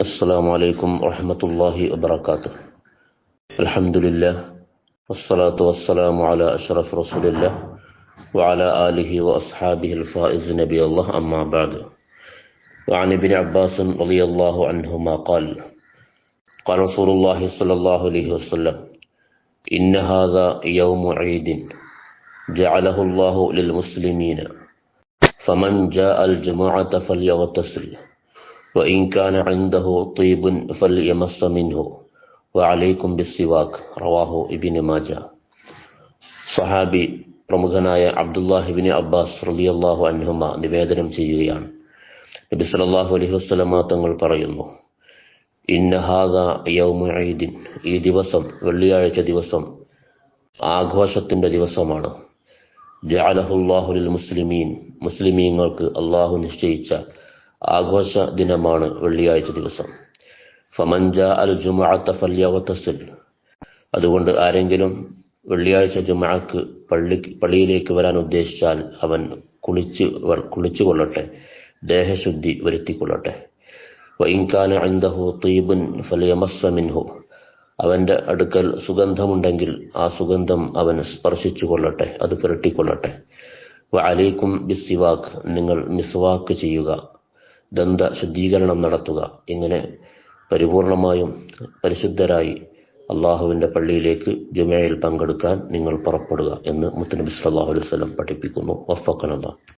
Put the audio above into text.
السلام عليكم ورحمة الله وبركاته الحمد لله والصلاة والسلام على أشرف رسول الله وعلى آله وأصحابه الفائز نبي الله أما بعد وعن ابن عباس رضي الله عنهما قال قال رسول الله صلى الله عليه وسلم إن هذا يوم عيد جعله الله للمسلمين فمن جاء الجمعة فليغتسل وإن كان عنده طيب فليمس منه وعليكم بالسواك رواه ابن ماجه സഹാബി പ്രമുഖനായ അബ്ദുല്ലാഹിബിന് അബ്ബാസ് റളിയല്ലാഹു അൻഹുമ നിവേദനം ചെയ്യുകയാണ് നബി സല്ലല്ലാഹു അലൈഹി വസല്ലമ തങ്ങൾ പറയുന്നു ഇന്നഹാദ യൗമു ഈദിൻ ഈ ദിവസം വെള്ളിയാഴ്ച ദിവസം ആഘോഷത്തിന്റെ ദിവസമാണ് ജഅലഹുല്ലാഹു ലിൽ മുസ്ലിമീൻ മുസ്ലിമീങ്ങൾക്ക് അള്ളാഹു നിശ്ചയിച്ച ആഘോഷ ദിനമാണ് വെള്ളിയാഴ്ച ദിവസം. ഫമൻജ അൽ ജുമഅത്ത ഫല്യവത്തസിൽ. അതുകൊണ്ട് ആരെങ്കിലും വെള്ളിയാഴ്ച ജുമാക്ക് പള്ളി പള്ളിയിലേക്ക് വരാൻ ഉദ്ദേശിച്ചാൽ അവൻ കുളിച്ച് കുളിച്ചു കൊള്ളട്ടെ ദേഹശുദ്ധി വരുത്തിക്കൊള്ളട്ടെ. വൈൻകാന അന്തഹു തീബുൻ ഫലിയമസ്സ മിൻഹു. അവന്റെ അടുക്കൽ സുഗന്ധമുണ്ടെങ്കിൽ ആ സുഗന്ധം അവൻ സ്പർശിച്ചു കൊള്ളട്ടെ അത് പുരട്ടിക്കൊള്ളട്ടെ. വ അലൈക്കും ബിസിവാക്ക് നിങ്ങൾ മിസ്വാക്ക് ചെയ്യുക. ദന്ത ശുദ്ധീകരണം നടത്തുക. ഇങ്ങനെ പരിപൂർണമായും പരിശുദ്ധരായി അള്ളാഹുവിന്റെ പള്ളിയിലേക്ക് ജുമയിൽ പങ്കെടുക്കാൻ നിങ്ങൾ പുറപ്പെടുക എന്ന് മുത്തനബി സല്ലല്ലാഹു അലൈഹി വസല്ലം പഠിപ്പിക്കുന്നു. വഫഖനല്ലാഹ്